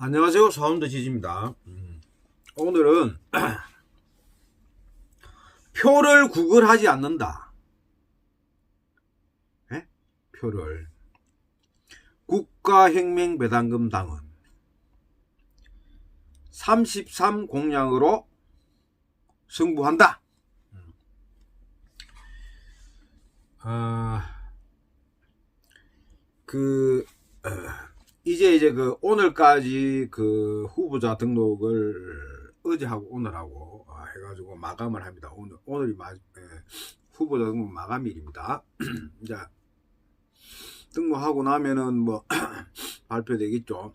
안녕하세요. 사운드 지지입니다. 음, 오늘은 표를 구걸하지 않는다. 예? 표를 국가혁명배당금 당은 33 공약으로 승부한다. 음. 아, 그 어, 이제 이제 그 오늘까지 그 후보자 등록을 어제하고 오늘하고 아, 해가지고 마감을 합니다. 오늘 오늘이 마, 예, 후보자 등록 마감일입니다. 이제 등록하고 나면은 뭐 발표되겠죠.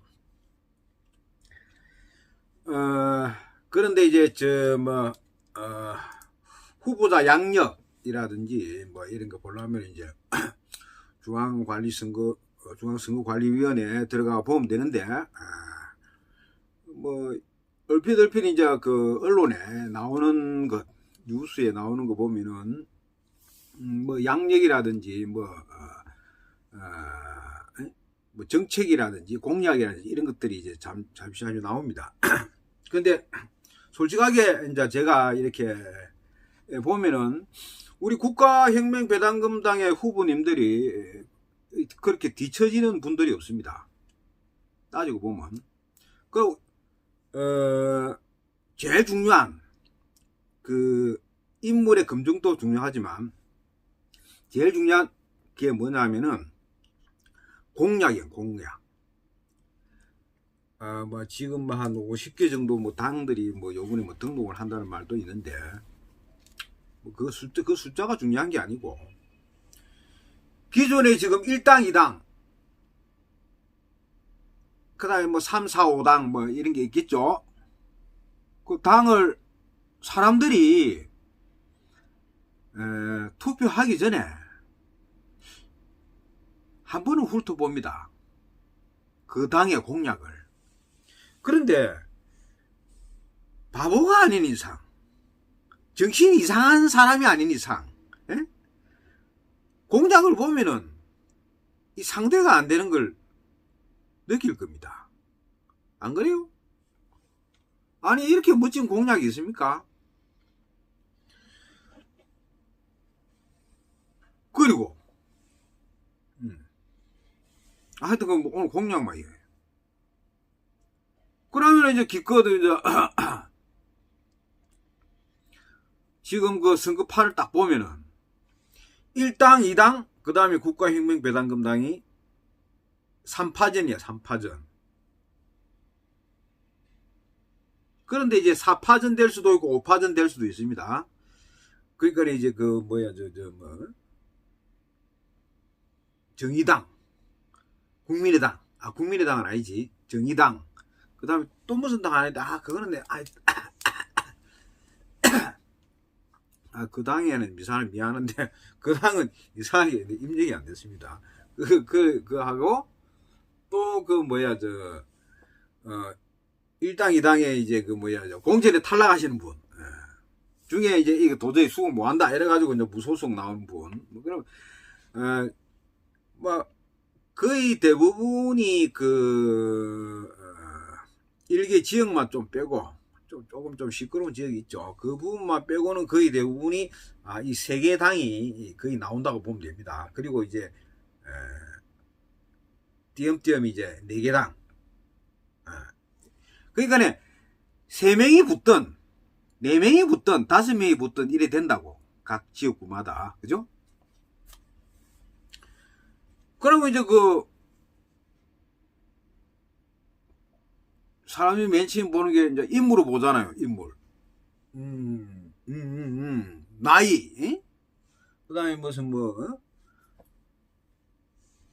어, 그런데 이제 저뭐 어, 후보자 양력이라든지 뭐 이런 거 보려면 이제 중앙관리선거 어, 중앙선거관리위원회에 들어가 보면 되는데 아, 뭐 얼핏 얼핏 이제 그 언론에 나오는 것 뉴스에 나오는 거 보면은 음, 뭐 양력이라든지 뭐, 어, 어, 에? 뭐 정책이라든지 공약이라든지 이런 것들이 이제 잠, 잠시 잠시 나옵니다. 근데 솔직하게 이제 제가 이렇게 보면은 우리 국가혁명배당금당의 후보님들이 그렇게 뒤처지는 분들이 없습니다. 따지고 보면. 그, 어, 제일 중요한, 그, 인물의 검증도 중요하지만, 제일 중요한 게 뭐냐면은, 공약이에요, 공약. 어, 뭐, 지금 뭐한 50개 정도 뭐 당들이 뭐 요번에 뭐 등록을 한다는 말도 있는데, 뭐 그 숫자, 그 숫자가 중요한 게 아니고, 기존에 지금 1당, 2당, 그 다음에 뭐 3, 4, 5당 뭐 이런 게 있겠죠. 그 당을 사람들이 에, 투표하기 전에 한 번은 훑어봅니다. 그 당의 공약을. 그런데 바보가 아닌 이상, 정신이 이상한 사람이 아닌 이상, 에? 공약을 보면은 이 상대가 안 되는 걸 느낄 겁니다. 안 그래요? 아니 이렇게 멋진 공약이 있습니까? 그리고 음. 하여튼 그 오늘 공약 말이에요. 그러면 이제 기껏 이제 지금 그 선거 판을 딱 보면은 1당, 2당, 그 다음에 국가혁명배당금당이 3파전이야, 3파전. 그런데 이제 4파전 될 수도 있고 5파전 될 수도 있습니다. 그러니까 이제 그 뭐야, 저, 저, 뭐, 정의당, 국민의당, 아, 국민의당은 아니지. 정의당. 그 다음에 또 무슨 당 하는데, 아, 그거는 내, 아, 아, 그 당에는 미안한, 미안한데, 그 당은 이상하게 입력이 안 됐습니다. 그, 그, 그 하고, 또 그 뭐야, 저, 어, 1당, 2당에 이제 그 뭐야, 저 공천에 탈락하시는 분. 예. 중에 이제 이거 도저히 수긍 못 한다. 이래가지고 이제 무소속 나온 분. 뭐 그럼, 어, 뭐, 거의 대부분이 그, 어, 일개 지역만 좀 빼고, 좀, 조금 좀 시끄러운 지역이 있죠. 그 부분만 빼고는 거의 대부분이 아, 이 세 개 당이 거의 나온다고 보면 됩니다. 그리고 이제 에, 띄엄띄엄 이제 네 개 당. 그러니까 세 명이 붙든 네 명이 붙든 다섯 명이 붙든 이래 된다고 각 지역구마다 그죠? 그러면 이제 그 사람이 맨 처음 보는 게 이제 인물을 보잖아요. 인물. 음, 음, 음, 음. 나이. 그 다음에 무슨 뭐, 어?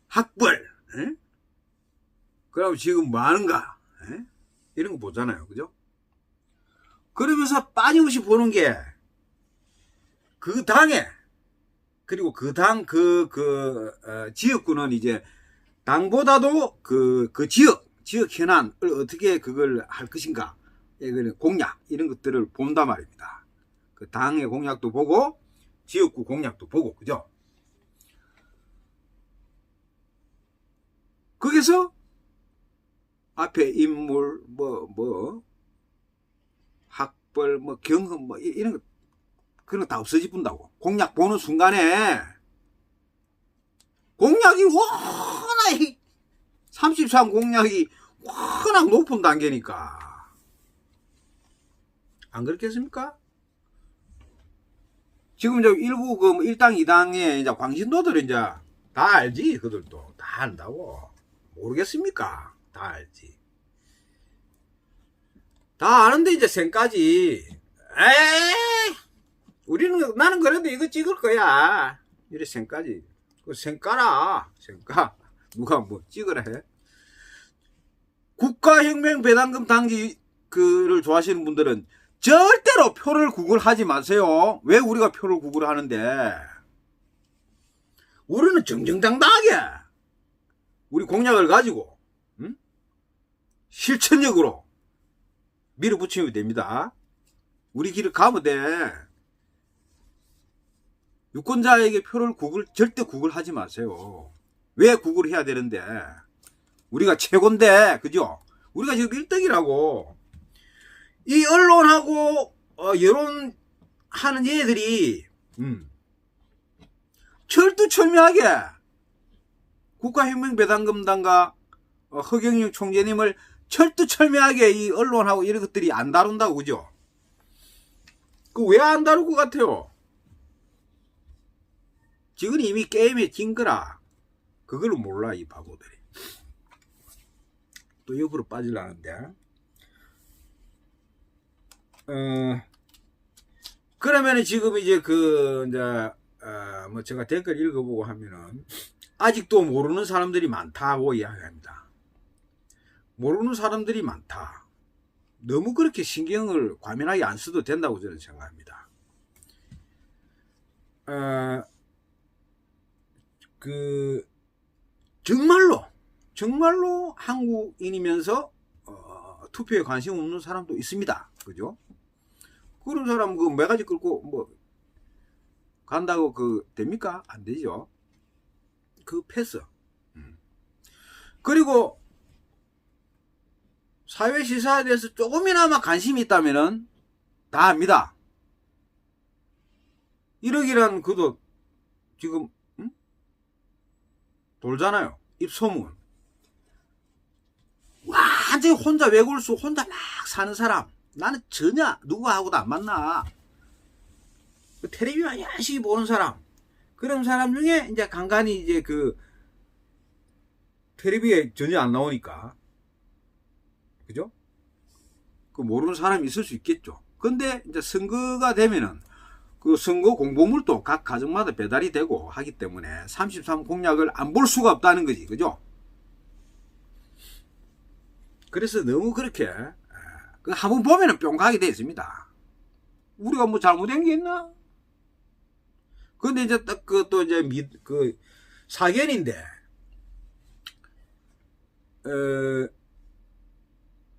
학벌. 에? 그럼 지금 뭐 하는가. 에? 이런 거 보잖아요. 그죠? 그러면서 빠짐없이 보는 게, 그 당에, 그리고 그 당, 그, 그, 어, 지역구는 이제, 당보다도 그, 그 지역, 지역 현안을 어떻게 그걸 할 것인가 공약 이런 것들을 본단 말입니다. 그 당의 공약도 보고 지역구 공약도 보고 그죠? 거기서 앞에 인물 뭐뭐 학벌 뭐 경험 뭐 이- 이런 거 그런 거 다 없어지 분다고 공약 보는 순간에 공약이 워낙 33 공약이 워낙 높은 단계니까. 안 그렇겠습니까? 지금 저 일부 그뭐 1당 2당의 이제 광신도들은 이제 다 알지 그들도. 다 안다고. 모르겠습니까? 다 알지. 다 아는데 이제 생까지. 에이! 우리는 나는 그래도 이거 찍을 거야. 이래 생까지. 그 생까라. 생까. 누가 뭐 찍으라 해 국가혁명 배당금 당기 그를 좋아하시는 분들은 절대로 표를 구글하지 마세요 왜 우리가 표를 구글하는데 우리는 정정당당하게 우리 공약을 가지고 응? 실천력으로 밀어붙이면 됩니다. 우리 길을 가면 돼. 유권자에게 표를 구글 절대 구글하지 마세요. 왜 구글해야 되는데? 우리가 최고인데, 그죠? 우리가 지금 1등이라고. 이 언론하고 어, 여론 하는 얘들이 음, 철두철미하게 국가혁명배당금당과 어, 허경영 총재님을 철두철미하게 이 언론하고 이런 것들이 안 다룬다고 그죠? 그 왜 안 다룰 것 같아요? 지금 이미 게임에 진 거라 그걸 몰라 이 바보들이 또 옆으로 빠질라는데 어 그러면은 지금 이제 그 이제 어, 뭐 제가 댓글 읽어보고 하면은 아직도 모르는 사람들이 많다고 이야기합니다. 모르는 사람들이 많다. 너무 그렇게 신경을 과민하게 안 써도 된다고 저는 생각합니다. 어, 그, 정말로, 정말로 한국인이면서, 어, 투표에 관심 없는 사람도 있습니다. 그죠? 그런 사람 그 매가지 끌고 뭐, 간다고 그, 됩니까? 안 되죠. 그 패스. 음. 그리고 사회 시사에 대해서 조금이나마 관심이 있다면은 다 압니다. 1억이란 그도 지금 음? 돌잖아요. 입소문. 완전히 혼자 외골수 혼자 막 사는 사람. 나는 전혀 누구하고도 안 만나. 그 텔레비전 열심히 보는 사람. 그런 사람 중에 이제 간간히 이제 그 텔레비에 전혀 안 나오니까 그죠? 그 모르는 사람이 있을 수 있겠죠. 근데 이제 선거가 되면은 그 선거 공보물도 각 가정마다 배달이 되고 하기 때문에 33 공약을 안 볼 수가 없다는 거지. 그죠? 그래서 너무 그렇게 그 한번 보면은 뿅 가게 돼 있습니다. 우리가 뭐 잘못된 게 있나? 근데 이제 딱 그 또 이제 미, 그 사견인데 어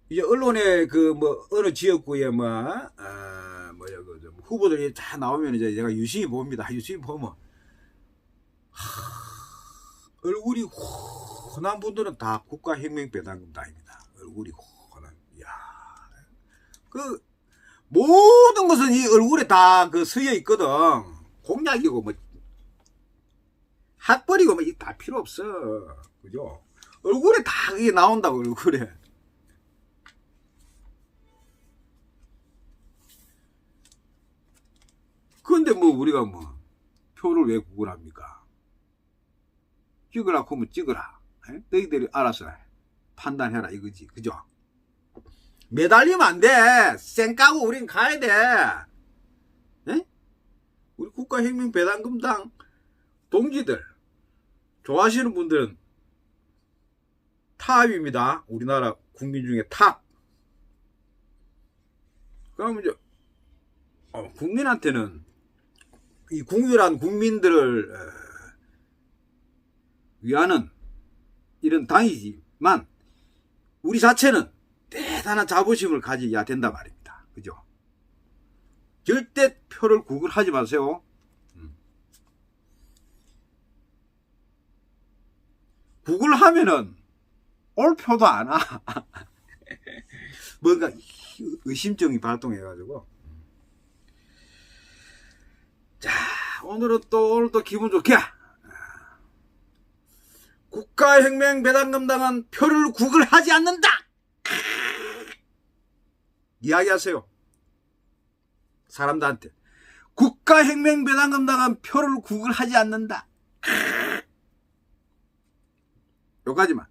이제 언론에 그 뭐 어느 지역구에 뭐 아, 뭐야 그좀 후보들이 다 나오면 이제 제가 유심히 봅니다. 유심히 보면 하, 얼굴이 훤한 분들은 다 국가혁명배당금당입니다. 얼굴이 훤한. 야, 그 모든 것은 이 얼굴에 다 그 쓰여 있거든. 공약이고 뭐 학벌이고 뭐 다 필요 없어. 그죠? 얼굴에 다 그게 나온다고 얼굴에. 그런데 뭐 우리가 뭐 표를 왜 구글합니까? 찍으라 하면 찍으라. 에? 너희들이 알아서 판단해라 이거지. 그죠? 매달리면 안 돼. 쌩 까고 우린 가야 돼. 에? 우리 국가혁명 배당금당 동지들 좋아하시는 분들은 탑입니다. 우리나라 국민 중에 탑. 그럼 이제 어, 국민한테는 이 국유란 국민들을 어, 위하는 이런 당이지만 우리 자체는 대단한 자부심을 가져야 된다 말입니다. 그죠? 절대 표를 구글하지 마세요. 음. 구글하면은 올 표도 안 와. 뭔가 의심증이 발동해가지고 자 오늘은 또 오늘 또 기분 좋게 국가혁명 배당금당은 표를 구걸하지 않는다. 이야기하세요. 사람들한테. 국가혁명 배당금당은 표를 구걸하지 않는다. 요까지만